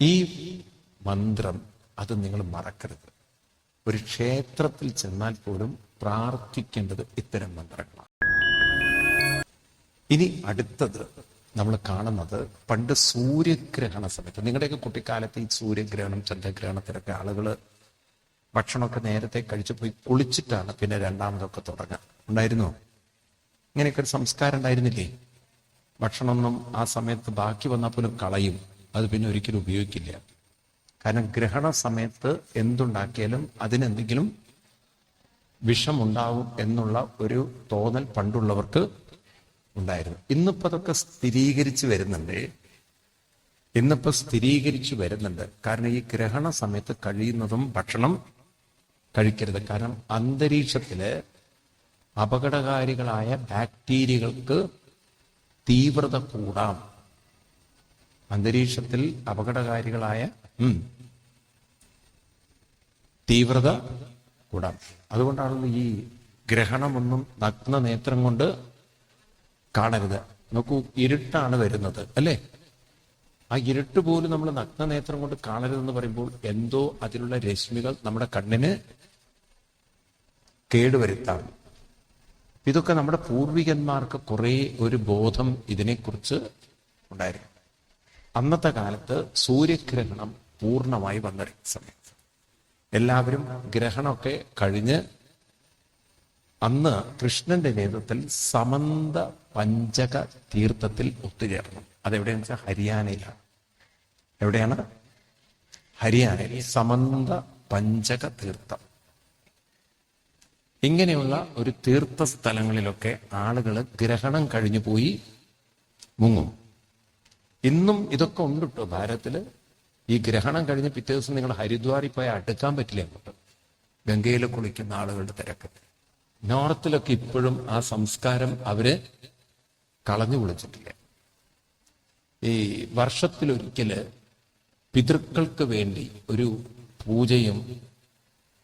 ഈ മന്ത്രം അത് നിങ്ങൾ മറക്കരുത്. ഒരു ക്ഷേത്രത്തിൽ ചെന്നാൽ പോലും പ്രാർത്ഥിക്കേണ്ടത് ഇത്തരം മന്ത്രങ്ങളാണ്. ഇനി അടുത്തത് നമ്മൾ കാണുന്നത് പണ്ട് സൂര്യഗ്രഹണ സമയത്ത് നിങ്ങളുടെയൊക്കെ കുട്ടിക്കാലത്ത് ഈ സൂര്യഗ്രഹണം ചന്ദ്രഗ്രഹണത്തിലൊക്കെ ആളുകൾ ഭക്ഷണമൊക്കെ നേരത്തെ കഴിച്ചു പോയി കുളിച്ചിട്ടാണ് പിന്നെ രണ്ടാമതൊക്കെ തുടങ്ങുക ഉണ്ടായിരുന്നോ? ഇങ്ങനെയൊക്കെ ഒരു സംസ്കാരം ഉണ്ടായിരുന്നില്ലേ? ഭക്ഷണമൊന്നും ആ സമയത്ത് ബാക്കി വന്നാൽ പോലും കളയും. അത് പിന്നെ ഒരിക്കലും ഉപയോഗിക്കില്ല. കാരണം ഗ്രഹണ സമയത്ത് എന്തുണ്ടാക്കിയാലും അതിനെന്തെങ്കിലും വിഷമുണ്ടാവും എന്നുള്ള ഒരു തോന്നൽ പണ്ടുള്ളവർക്ക് ഉണ്ടായിരുന്നു. ഇന്നിപ്പോ അതൊക്കെ സ്ഥിരീകരിച്ച് വരുന്നുണ്ട്. ഇന്നിപ്പോ സ്ഥിരീകരിച്ച് വരുന്നുണ്ട്. കാരണം ഈ ഗ്രഹണ സമയത്ത് കഴിയുന്നതും ഭക്ഷണം കഴിക്കരുത്. കാരണം അന്തരീക്ഷത്തിൽ അപകടകാരികളായ ബാക്ടീരിയകൾക്ക് തീവ്രത കൂടാം. അന്തരീക്ഷത്തിൽ അപകടകാരികളായ തീവ്രത കൂടാം. അതുകൊണ്ടാണല്ലോ ഈ ഗ്രഹണമൊന്നും നഗ്ന നേത്രം കൊണ്ട് കാണരുത്. നോക്കൂ ഇരുട്ടാണ് വരുന്നത് അല്ലേ? ആ ഇരുട്ട് പോലും നമ്മൾ നഗ്ന നേത്രം കൊണ്ട് കാണരുതെന്ന് പറയുമ്പോൾ എന്തോ അതിലുള്ള രശ്മികൾ നമ്മുടെ കണ്ണിന് കേടുവരുത്താം. ഇതൊക്കെ നമ്മുടെ പൂർവികന്മാർക്ക് കുറേ ഒരു ബോധം ഇതിനെക്കുറിച്ച് ഉണ്ടായിരുന്നു. അന്നത്തെ കാലത്ത് സൂര്യഗ്രഹണം പൂർണമായി വന്നിരുന്ന സമയത്ത്. എല്ലാവരും ഗ്രഹണമൊക്കെ കഴിഞ്ഞ് അന്ന് കൃഷ്ണന്റെ നേതൃത്വത്തിൽ സമന്ത പഞ്ചക തീർത്ഥത്തിൽ ഒത്തുചേർന്നു. അതെവിടെയാണെന്ന് വെച്ചാൽ ഹരിയാനയിലാണ്. എവിടെയാണ്? ഹരിയാനയിൽ സമന്ത പഞ്ചക തീർത്ഥം. ഇങ്ങനെയുള്ള ഒരു തീർത്ഥ സ്ഥലങ്ങളിലൊക്കെ ആളുകൾ ഗ്രഹണം കഴിഞ്ഞു പോയി മുങ്ങും. ഇന്നും ഇതൊക്കെ ഉണ്ട് കേട്ടോ ഭാരതത്തിൽ. ഈ ഗ്രഹണം കഴിഞ്ഞ് പിറ്റേ ദിവസം നിങ്ങൾ ഹരിദ്വാറിൽ പോയി അടുക്കാൻ പറ്റില്ല അങ്ങോട്ട്. ഗംഗയിൽ കുളിക്കുന്ന ആളുകളുടെ തിരക്ക്. നോർത്തിലൊക്കെ ഇപ്പോഴും ആ സംസ്കാരം അവർ കളഞ്ഞു കുളിച്ചിട്ടില്ല. ഈ വർഷത്തിലൊരിക്കൽ പിതൃക്കൾക്ക് വേണ്ടി ഒരു പൂജയും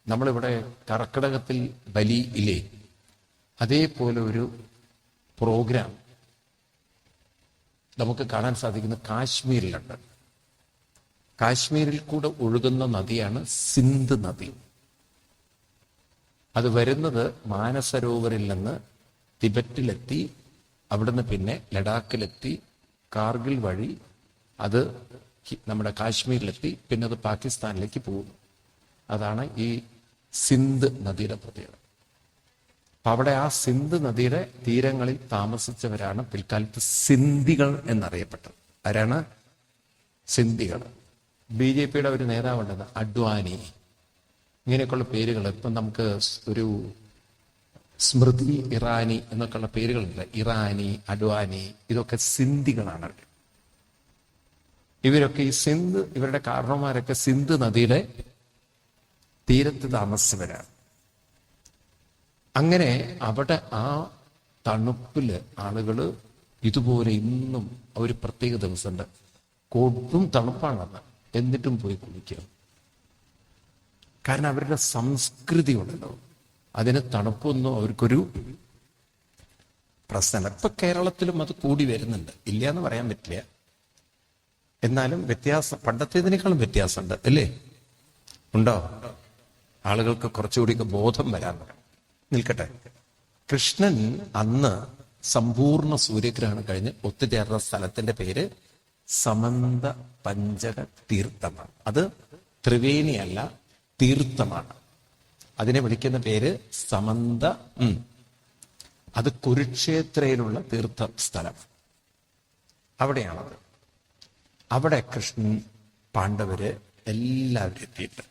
നമ്മളിവിടെ കർക്കിടകത്തിൽ ബലി ഇല്ലേ? അതേപോലെ ഒരു പ്രോഗ്രാം നമുക്ക് കാണാൻ സാധിക്കുന്ന കാശ്മീരിലുണ്ട്. കാശ്മീരിൽ കൂടെ ഒഴുകുന്ന നദിയാണ് സിന്ധ് നദി. അത് വരുന്നത് മാനസരോവറിൽ നിന്ന് തിബറ്റിലെത്തി അവിടുന്ന് പിന്നെ ലഡാക്കിലെത്തി കാർഗിൽ വഴി അത് നമ്മുടെ കാശ്മീരിലെത്തി പിന്നെ അത് പാകിസ്ഥാനിലേക്ക് പോകുന്നു. അതാണ് ഈ സിന്ധ് നദിയുടെ പ്രത്യേകത. അപ്പൊ അവിടെ ആ സിന്ധ് നദിയുടെ തീരങ്ങളിൽ താമസിച്ചവരാണ് പിൽക്കാലത്ത് സിന്ധികൾ എന്നറിയപ്പെട്ടത്. ആരാണ്? സിന്ധികൾ. ബി ജെ പിയുടെ ഒരു നേതാവുണ്ടെന്ന് അഡ്വാനി. ഇങ്ങനെയൊക്കെയുള്ള പേരുകൾ ഇപ്പം നമുക്ക് ഒരു സ്മൃതി ഇറാനി എന്നൊക്കെയുള്ള പേരുകളുണ്ട്. ഇറാനി അഡ്വാനി ഇതൊക്കെ സിന്ധികളാണ് ഇവരൊക്കെ ഈ സിന്ധ് ഇവരുടെ കാരണവന്മാരൊക്കെ സിന്ധു നദിയുടെ തീരത്ത് താമസിച്ചവരാണ്. അങ്ങനെ അവിടെ ആ തണുപ്പിൽ ആളുകൾ ഇതുപോലെ ഇന്നും ഒരു പ്രത്യേക ദിവസമുണ്ട്. കൊടും തണുപ്പാണെന്ന് എന്നിട്ടും പോയി കുളിക്കുക. കാരണം അവരുടെ സംസ്കൃതി ഉണ്ടല്ലോ. അതിന് തണുപ്പൊന്നും അവർക്കൊരു പ്രശ്നമല്ല. ഇപ്പൊ കേരളത്തിലും അത് കൂടി വരുന്നുണ്ട്. ഇല്ല എന്ന് പറയാൻ പറ്റില്ല. എന്നാലും വ്യത്യാസം പണ്ടത്തേതിനേക്കാളും വ്യത്യാസമുണ്ട് അല്ലേ? ഉണ്ടോ? ആളുകൾക്ക് കുറച്ചുകൂടി ബോധം വരാൻ നിൽക്കട്ടെ. കൃഷ്ണൻ അന്ന് സമ്പൂർണ സൂര്യഗ്രഹണം കഴിഞ്ഞ് ഒത്തുചേർന്ന സ്ഥലത്തിന്റെ പേര് സമന്ത പഞ്ചക തീർത്ഥമാണ് അത് ത്രിവേണിയല്ല തീർത്ഥമാണ്. അതിനെ വിളിക്കുന്ന പേര് സമന്ത അത് കുരുക്ഷേത്രയിലുള്ള തീർത്ഥ സ്ഥലം അവിടെയാണത്. അവിടെ കൃഷ്ണൻ പാണ്ഡവര് എല്ലാവരും എത്തിയിട്ട്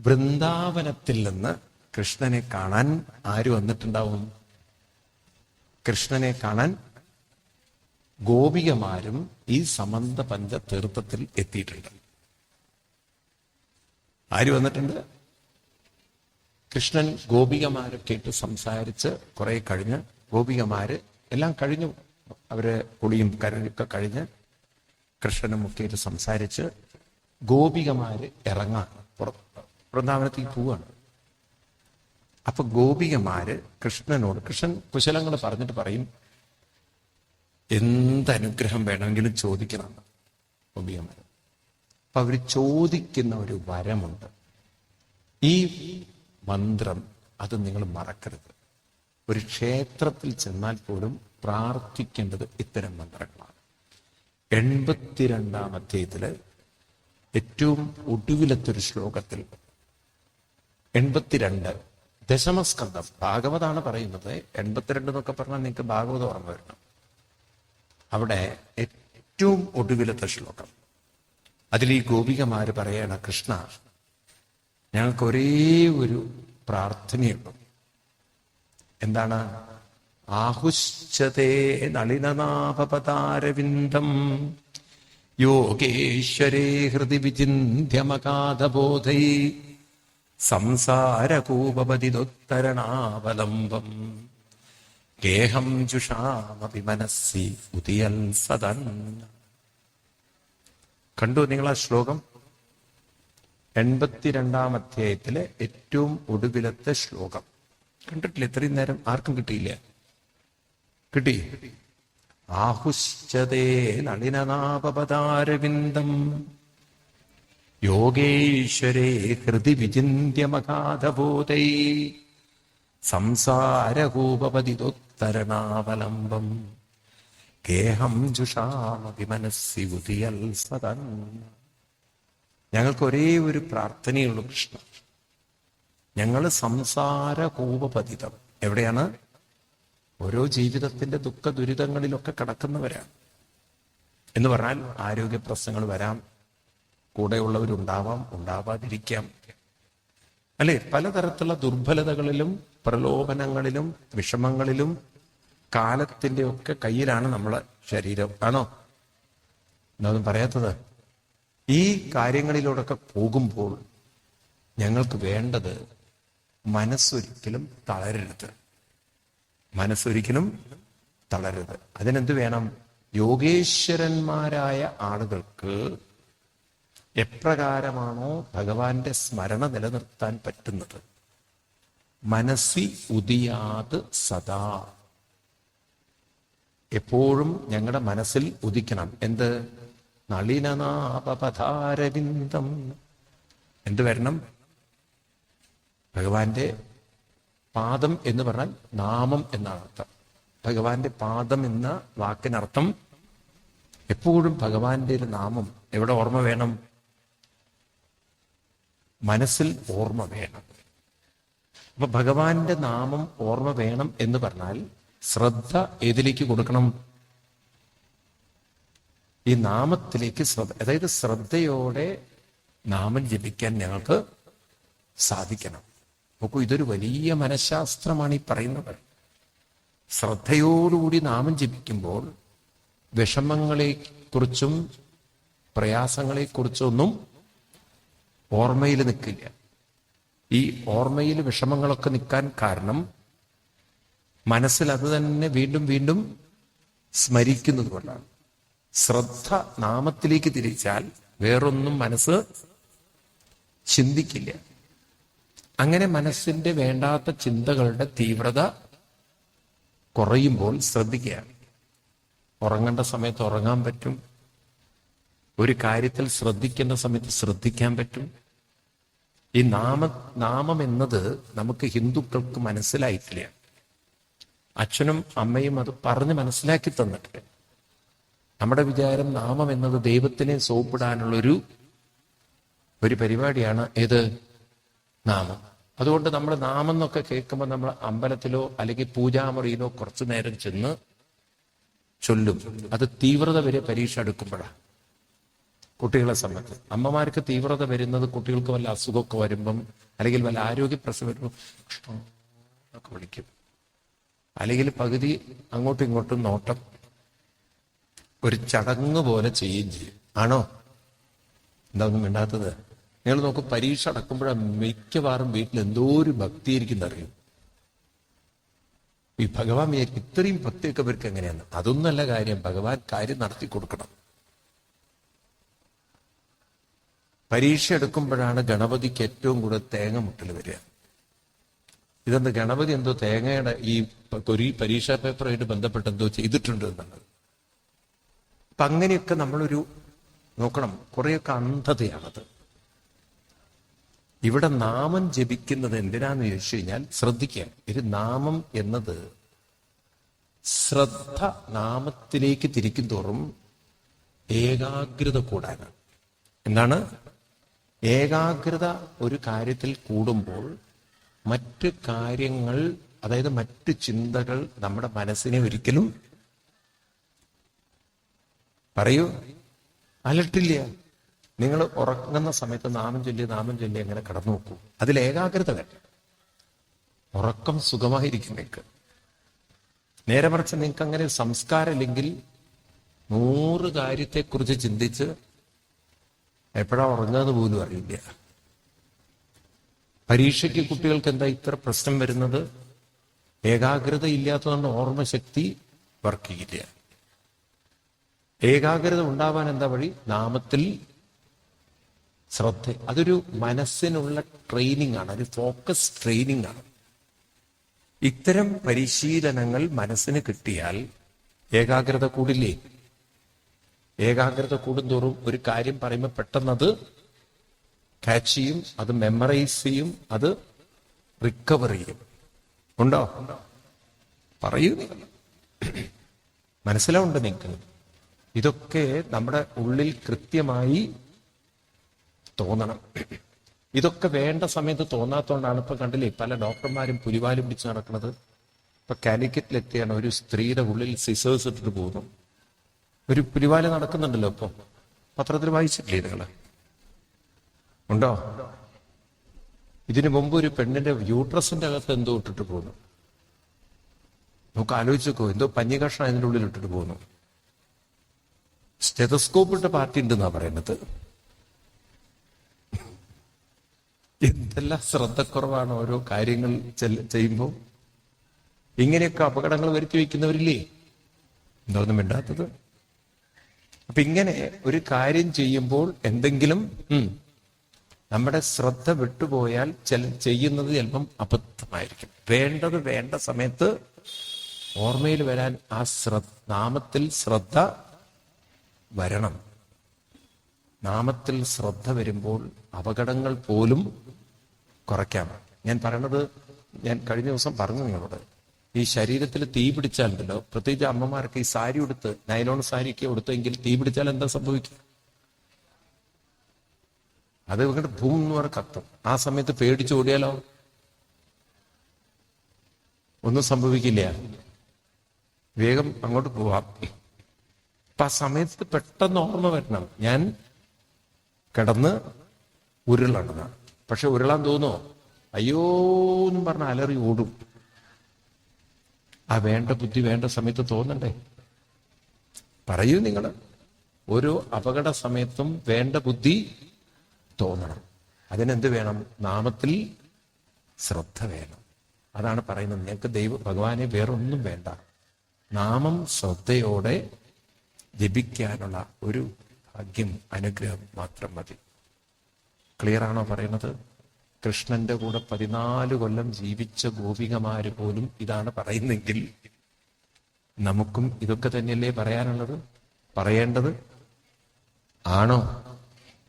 വൃന്ദാവനത്തിൽ നിന്ന് കൃഷ്ണനെ കാണാൻ ആര് വന്നിട്ടുണ്ടാവും? കൃഷ്ണനെ കാണാൻ ഗോപികമാരും ഈ സമന്ത പഞ്ച തീർത്ഥത്തിൽ എത്തിയിട്ടുണ്ട്. ആര് വന്നിട്ടുണ്ട്? കൃഷ്ണൻ ഗോപികമാരൊക്കെ ഇട്ട് സംസാരിച്ച് കുറെ കഴിഞ്ഞ് ഗോപികമാര് എല്ലാം കഴിഞ്ഞു. അവർ കുളിയും കരയൊക്കെ കഴിഞ്ഞ് കൃഷ്ണനും ഒക്കെ ആയിട്ട് സംസാരിച്ച് ഗോപികമാര് ഇറങ്ങാൻ വൃന്ദാവനത്തിൽ പോവാണ്. അപ്പൊ ഗോപികമാര് കൃഷ്ണനോട് കൃഷ്ണൻ കുശലങ്ങൾ പറഞ്ഞിട്ട് പറയും എന്ത് അനുഗ്രഹം വേണമെങ്കിലും ചോദിക്കണം ഗോപികമാര്. അപ്പൊ അവർ ചോദിക്കുന്ന ഒരു വരമുണ്ട്. ഈ മന്ത്രം അത് നിങ്ങൾ മറക്കരുത്. ഒരു ക്ഷേത്രത്തിൽ ചെന്നാൽ പോലും പ്രാർത്ഥിക്കേണ്ടത് ഇത്തരം മന്ത്രങ്ങളാണ്. എൺപത്തിരണ്ടാം അധ്യായത്തിൽ ഏറ്റവും ഒടുവിലത്തെ ഒരു ശ്ലോകത്തിൽ എൺപത്തിരണ്ട് ദശമസ്കന്ധം. ഭാഗവതാണ് പറയുന്നത് എൺപത്തിരണ്ട് എന്നൊക്കെ പറഞ്ഞാൽ നിങ്ങൾക്ക് ഭാഗവതം ഓർമ്മ വരണം. അവിടെ ഏറ്റവും ഒടുവിലത്തെ ശ്ലോകം. അതിൽ ഈ ഗോപികമാര് പറയണ കൃഷ്ണ ഞങ്ങൾക്ക് ഒരേ ഒരു പ്രാർത്ഥനയുള്ളൂ എന്താണ്? ആഹുശ്ചതേ നളിനനാഭപതാരവിന്ദം. യോഗേശ്വരേ ഹൃദി വിചിന്ധ്യമകാധബോധൈ. സംസാരകൂപതിദുത്തരണാവലംബം ഗേഹം ജുഷാമപി മനസ്സി ഉദിയൽ സദൻ. കണ്ടു നിങ്ങൾ ആ ശ്ലോകം? എൺപത്തിരണ്ടാം അധ്യായത്തിലെ ഏറ്റവും ഒടുവിലത്തെ ശ്ലോകം. കണ്ടിട്ടില്ല? ഇത്രയും നേരം ആർക്കും കിട്ടിയില്ല. കിട്ടി? ആഹുശ്ചതേ നളിനനാപപതാരവിന്ദം യോഗേശ്വരേ ഹൃദി വിചിന്യമകാധബോധൈ സംസാരകൂപതിരണാവലംബം ഗേഹം ജുഷാമതി മനസ്സി ഉദിയൽ സദൻ. ഞങ്ങൾക്ക് ഒരേ ഒരു പ്രാർത്ഥനയുള്ളൂ കൃഷ്ണ. ഞങ്ങൾ സംസാര കൂപപതിതം എവിടെയാണ്? ഓരോ ജീവിതത്തിന്റെ ദുഃഖ ദുരിതങ്ങളിലൊക്കെ കടക്കുന്നവരാണ്. എന്ന് പറഞ്ഞാൽ ആരോഗ്യ പ്രശ്നങ്ങൾ വരാം. കൂടെയുള്ളവരുണ്ടാവാം ഉണ്ടാവാതിരിക്കാം. അല്ലേ? പലതരത്തിലുള്ള ദുർബലതകളിലും പ്രലോഭനങ്ങളിലും വിഷമങ്ങളിലും കാലത്തിന്റെ ഒക്കെ കയ്യിലാണ് നമ്മളെ ശരീരം. ആണോ? എന്നൊന്നും പറയാത്തത്. ഈ കാര്യങ്ങളിലൂടെയൊക്കെ പോകുമ്പോൾ ഞങ്ങൾക്ക് വേണ്ടത് മനസ്സൊരിക്കലും തളരരുത്. മനസ്സൊരിക്കലും തളരരുത്. അതിനെന്ത് വേണം? യോഗേശ്വരന്മാരായ ആളുകൾക്ക് എപ്രകാരമാണോ ഭഗവാന്റെ സ്മരണ നിലനിർത്താൻ പറ്റുന്നത്? മനസ്സി ഉദിയാത് സദാ. എപ്പോഴും ഞങ്ങളുടെ മനസ്സിൽ ഉദിക്കണം. എന്ത്? നളിനനാപഥാരവിന്ദം എന്ത് വരണം? ഭഗവാന്റെ പാദം എന്ന് പറഞ്ഞാൽ നാമം എന്നാണ് അർത്ഥം ഭഗവാന്റെ പാദം എന്ന വാക്കിനർത്ഥം എപ്പോഴും ഭഗവാന്റെ ഒരു നാമം. എവിടെ ഓർമ്മ വേണം? മനസ്സിൽ ഓർമ്മ വേണം. അപ്പൊ ഭഗവാന്റെ നാമം ഓർമ്മ വേണം എന്ന് പറഞ്ഞാൽ ശ്രദ്ധ ഏതിലേക്ക് കൊടുക്കണം? ഈ നാമത്തിലേക്ക് ശ്രദ്ധ അതായത് ശ്രദ്ധയോടെ നാമം ജപിക്കാൻ ഞങ്ങൾക്ക് സാധിക്കണം. നോക്കൂ ഇതൊരു വലിയ മനഃശാസ്ത്രമാണ് ഈ പറയുന്നത്. ശ്രദ്ധയോടുകൂടി നാമം ജപിക്കുമ്പോൾ വിഷമങ്ങളെ കുറിച്ചും പ്രയാസങ്ങളെ കുറിച്ചൊന്നും ഓർമ്മയിൽ നിൽക്കില്ല. ഈ ഓർമ്മയിൽ വിഷമങ്ങളൊക്കെ നിൽക്കാൻ കാരണം മനസ്സിൽ അത് തന്നെ വീണ്ടും വീണ്ടും സ്മരിക്കുന്നത് കൊണ്ടാണ് ശ്രദ്ധ നാമത്തിലേക്ക് തിരിച്ചാൽ വേറൊന്നും മനസ്സ് ചിന്തിക്കില്ല. അങ്ങനെ മനസ്സിന്റെ വേണ്ടാത്ത ചിന്തകളുടെ തീവ്രത കുറയുമ്പോൾ ശ്രദ്ധിക്കുക ഉറങ്ങേണ്ട സമയത്ത് ഉറങ്ങാൻ പറ്റും. ഒരു കാര്യത്തിൽ ശ്രദ്ധിക്കേണ്ട സമയത്ത് ശ്രദ്ധിക്കാൻ പറ്റും. ഈ നാമ നാമം എന്നത് നമുക്ക് ഹിന്ദുക്കൾക്ക് മനസ്സിലായിട്ടില്ല. അച്ഛനും അമ്മയും അത് പറഞ്ഞ് മനസ്സിലാക്കി തന്നിട്ടില്ല. നമ്മുടെ വിചാരം നാമം എന്നത് ദൈവത്തിനെ സോപ്പിടാനുള്ളൊരു ഒരു പരിപാടിയാണ്. ഏത്? നാമം. അതുകൊണ്ട് നമ്മൾ നാമം എന്നൊക്കെ കേൾക്കുമ്പോൾ നമ്മൾ അമ്പലത്തിലോ അല്ലെങ്കിൽ പൂജാമുറിയിലോ കുറച്ചു നേരം ചെന്ന് ചൊല്ലും. അത് തീവ്രത വരെ പരീക്ഷ എടുക്കുമ്പോഴാണ് കുട്ടികളെ സംബന്ധിച്ച്. അമ്മമാർക്ക് തീവ്രത വരുന്നത് കുട്ടികൾക്ക് വല്ല അസുഖമൊക്കെ വരുമ്പം അല്ലെങ്കിൽ വല്ല ആരോഗ്യ പ്രശ്നം വരുമ്പോൾ കൃഷ്ണ വിളിക്കും. അല്ലെങ്കിൽ പകുതി അങ്ങോട്ടും ഇങ്ങോട്ടും നോട്ടം ഒരു ചടങ്ങ് പോലെ ചെയ്യുകയും ചെയ്യും. ആണോ? എന്താ ഒന്നും മിണ്ടാത്തത്? നിങ്ങൾ നോക്കും പരീക്ഷ അടക്കുമ്പോഴാണ് മിക്കവാറും വീട്ടിൽ എന്തോ ഒരു ഭക്തി ഇരിക്കുന്നറിയും ഈ ഭഗവാൻ ഇത്രയും ഭക്തിയൊക്കെ ഇവർക്ക് എങ്ങനെയാണ് അതൊന്നല്ല കാര്യം. ഭഗവാൻ കാര്യം നടത്തി കൊടുക്കണം. പരീക്ഷ എടുക്കുമ്പോഴാണ് ഗണപതിക്ക് ഏറ്റവും കൂടുതൽ തേങ്ങ മുട്ടൽ വരിക. ഇതെന്ത് ഗണപതി എന്തോ തേങ്ങയുടെ ഈ ഒരു പരീക്ഷാ പേപ്പറുമായിട്ട് ബന്ധപ്പെട്ട് എന്തോ ചെയ്തിട്ടുണ്ട് എന്നുള്ളത്. അപ്പൊ അങ്ങനെയൊക്കെ നമ്മളൊരു നോക്കണം. കുറെയൊക്കെ അന്ധതയാണത്. ഇവിടെ നാമം ജപിക്കുന്നത് എന്തിനാന്ന് ചോദിച്ചു കഴിഞ്ഞാൽ ശ്രദ്ധിക്കുക. ഒരു നാമം എന്നത് ശ്രദ്ധ നാമത്തിലേക്ക് തിരിക്കും തോറും ഏകാഗ്രത കൂടാനാണ്. എന്താണ്? ഏകാഗ്രത ഒരു കാര്യത്തിൽ കൂടുമ്പോൾ മറ്റ് കാര്യങ്ങൾ അതായത് മറ്റ് ചിന്തകൾ നമ്മുടെ മനസ്സിനെ ഒരിക്കലും പറയൂ അലട്ടില്ല. നിങ്ങൾ ഉറങ്ങുന്ന സമയത്ത് നാമം ചൊല്ലി നാമം ചൊല്ലി അങ്ങനെ കടന്നു നോക്കൂ. അതിൽ ഏകാഗ്രത വേണ്ട ഉറക്കം സുഖമായിരിക്കും നിങ്ങൾക്ക്. നേരെ മറിച്ച് നിങ്ങൾക്ക് അങ്ങനെ സംസ്കാരമില്ലെങ്കിൽ നൂറ് കാര്യത്തെക്കുറിച്ച് ചിന്തിച്ച് എപ്പോഴാ ഉറങ്ങുന്നത് പോലും അറിയില്ല. പരീക്ഷയ്ക്ക് കുട്ടികൾക്ക് എന്താ ഇത്ര പ്രശ്നം വരുന്നത്? ഏകാഗ്രത ഇല്ലാത്തതുകൊണ്ട് ഓർമ്മശക്തി വർക്ക് ചെയ്യില്ല ഏകാഗ്രത ഉണ്ടാവാൻ എന്താ വഴി? നാമത്തിൽ ശ്രദ്ധ. അതൊരു മനസ്സിനുള്ള ട്രെയിനിങ് ആണ്. ഒരു ഫോക്കസ് ട്രെയിനിങ് ആണ്. ഇത്തരം പരിശീലനങ്ങൾ മനസ്സിന് കിട്ടിയാൽ ഏകാഗ്രത കൂടില്ലേ? ഏകാഗ്രത കൂടുന്തോറും ഒരു കാര്യം പറയുമ്പോൾ പെട്ടെന്ന് അത് ക്യാച്ച് ചെയ്യും അത് മെമ്മറൈസ് ചെയ്യും അത് റിക്കവർ ചെയ്യും. ഉണ്ടോ? പറയൂ. മനസ്സിലാവുണ്ട് നിങ്ങൾക്ക്? ഇതൊക്കെ നമ്മുടെ ഉള്ളിൽ കൃത്യമായി തോന്നണം. ഇതൊക്കെ വേണ്ട സമയത്ത് തോന്നാത്തതുകൊണ്ടാണ് ഇപ്പൊ കണ്ടില്ലേ പല ഡോക്ടർമാരും പുലിവാലും പിടിച്ച് നടക്കുന്നത് ഇപ്പൊ കാലിക്കറ്റിലെത്തിയാണ് ഒരു സ്ത്രീയുടെ ഉള്ളിൽ സിസേഴ്സ് ഇട്ടിട്ട് പോകുന്നു. ഒരു പുലിവാല നടക്കുന്നുണ്ടല്ലോ ഇപ്പൊ. പത്രത്തിൽ വായിച്ചിട്ടില്ലേ നിങ്ങൾ ഉണ്ടോ? ഇതിനു മുമ്പ് ഒരു പെണ്ണിന്റെ യൂട്രസിന്റെ അകത്ത് എന്തോ ഇട്ടിട്ട് പോകുന്നു നമുക്ക് ആലോചിച്ചോ എന്തോ പഞ്ഞി കഷ്ണം അതിന്റെ ഉള്ളിൽ ഇട്ടിട്ട് പോകുന്നു സ്റ്റെതസ്കോപ്പ് ഇട്ട പാർട്ടി ഉണ്ടെന്നാ പറയുന്നത്. എന്തെല്ലാം ശ്രദ്ധക്കുറവാണ് ഓരോ കാര്യങ്ങൾ ചെയ്യുമ്പോൾ. ഇങ്ങനെയൊക്കെ അപകടങ്ങൾ വരുത്തി വയ്ക്കുന്നവരില്ലേ? എന്തോന്നും വേണ്ടാത്തത് അപ്പൊ ഇങ്ങനെ ഒരു കാര്യം ചെയ്യുമ്പോൾ എന്തെങ്കിലും നമ്മുടെ ശ്രദ്ധ വിട്ടുപോയാൽ ചില ചെയ്യുന്നത് ചിലപ്പം അബദ്ധമായിരിക്കും. വേണ്ടത് വേണ്ട സമയത്ത് ഓർമ്മയിൽ വരാൻ ആ ശ്രദ്ധ നാമത്തിൽ ശ്രദ്ധ വരണം. നാമത്തിൽ ശ്രദ്ധ വരുമ്പോൾ അപകടങ്ങൾ പോലും കുറയ്ക്കാം. ഞാൻ പറയണത് ഞാൻ കഴിഞ്ഞ ദിവസം പറഞ്ഞു നിങ്ങളോട്. ഈ ശരീരത്തിൽ തീ പിടിച്ചാലുണ്ടല്ലോ പ്രത്യേകിച്ച് അമ്മമാർക്ക് ഈ സാരി ഉടുത്ത് നൈലോൺ സാരിയൊക്കെ ഉടുത്തെങ്കിൽ തീ പിടിച്ചാൽ എന്താ സംഭവിക്കുക? അത് ഇവരുടെ ഭൂം എന്ന് പറഞ്ഞ കത്തും. ആ സമയത്ത് പേടിച്ച് ഓടിയാലോ? ഒന്നും സംഭവിക്കില്ല. വേഗം അങ്ങോട്ട് പോവാം. അപ്പൊ ആ സമയത്ത് പെട്ടെന്ന് ഓർമ്മ വരണം. ഞാൻ കിടന്ന് ഉരുളണം. പക്ഷെ ഉരുളാൻ തോന്നുമോ അയ്യോ എന്നും പറഞ്ഞ അലറി ഓടും. ആ വേണ്ട ബുദ്ധി വേണ്ട സമയത്ത് തോന്നണ്ടേ? പറയൂ നിങ്ങൾ ഒരു അപകട സമയത്തും വേണ്ട ബുദ്ധി തോന്നണം. അതിനെന്ത് വേണം? നാമത്തിൽ ശ്രദ്ധ വേണം. അതാണ് പറയുന്നത്. നിങ്ങൾക്ക് ദൈവ ഭഗവാനെ വേറൊന്നും വേണ്ട. നാമം ശ്രദ്ധയോടെ ജപിക്കാനുള്ള ഒരു ഭാഗ്യം അനുഗ്രഹം മാത്രം മതി. ക്ലിയർ ആണോ പറയുന്നത്? കൃഷ്ണന്റെ കൂടെ പതിനാല് കൊല്ലം ജീവിച്ച ഗോപികമാര് പോലും ഇതാണ് പറയുന്നെങ്കിൽ നമുക്കും ഇതൊക്കെ തന്നെയല്ലേ പറയാനുള്ളത്? പറയേണ്ടത് ആണോ?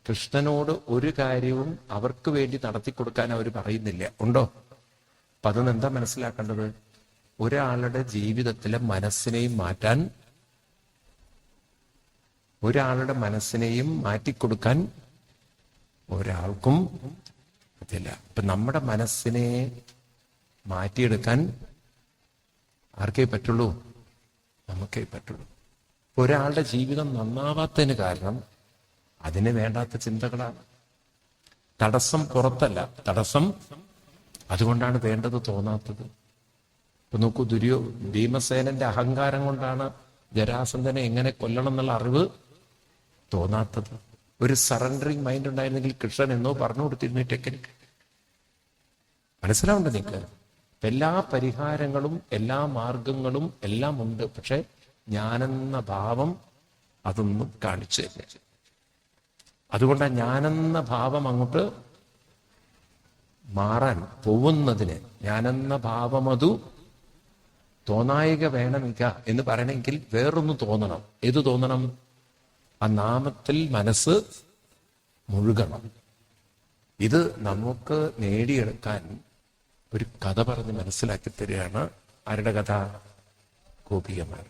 കൃഷ്ണനോട് ഒരു കാര്യവും അവർക്ക് വേണ്ടി നടത്തി കൊടുക്കാൻ അവർ പറയുന്നില്ല. ഉണ്ടോ? അപ്പൊ അതൊന്ന് എന്താ മനസ്സിലാക്കേണ്ടത്? ഒരാളുടെ ജീവിതത്തിലെ മനസ്സിനെയും മാറ്റാൻ ഒരാളുടെ മനസ്സിനെയും മാറ്റിക്കൊടുക്കാൻ ഒരാൾക്കും പറ്റില്ല. ഇപ്പൊ നമ്മുടെ മനസ്സിനെ മാറ്റിയെടുക്കാൻ ആർക്കേ പറ്റുള്ളൂ? നമുക്കേ പറ്റുള്ളൂ. ഒരാളുടെ ജീവിതം നന്നാവാത്തതിന് കാരണം അതിന് വേണ്ടാത്ത ചിന്തകളാണ്. തടസ്സം പുറത്തല്ല. തടസ്സം അതുകൊണ്ടാണ് വേണ്ടത് തോന്നാത്തത്. ഇപ്പൊ നോക്കൂ ദുര്യോ ഭീമസേനന്റെ അഹങ്കാരം കൊണ്ടാണ് ജരാസന്ധനെ എങ്ങനെ കൊല്ലണം എന്നുള്ള അറിവ് തോന്നാത്തത്. ഒരു സറണ്ടറിങ് മൈൻഡ് ഉണ്ടായിരുന്നെങ്കിൽ കൃഷ്ണൻ എന്നോ പറഞ്ഞു കൊടുത്തിരുന്നു ടെക്നിക്ക്. മനസ്സിലാവുണ്ട് നിങ്ങൾക്ക്? എല്ലാ പരിഹാരങ്ങളും എല്ലാ മാർഗങ്ങളും എല്ലാം ഉണ്ട്. പക്ഷെ ഞാനെന്ന ഭാവം അതൊന്നും കാണിച്ചു തന്നെ അതുകൊണ്ട് ഞാനെന്ന ഭാവം അങ്ങോട്ട് മാറാൻ പോവുന്നതിന് ഞാനെന്ന ഭാവം അതു തോന്നായിക വേണമില്ല എന്ന് പറയണമെങ്കിൽ വേറൊന്ന് തോന്നണം. ഏത് തോന്നണം? ആ നാമത്തിൽ മനസ്സ് മുഴുകണം. ഇത് നമുക്ക് നേടിയെടുക്കാൻ ഒരു കഥ പറഞ്ഞ് മനസ്സിലാക്കി തരികയാണ് ആരുടെ കഥ ഗോപികമാർ.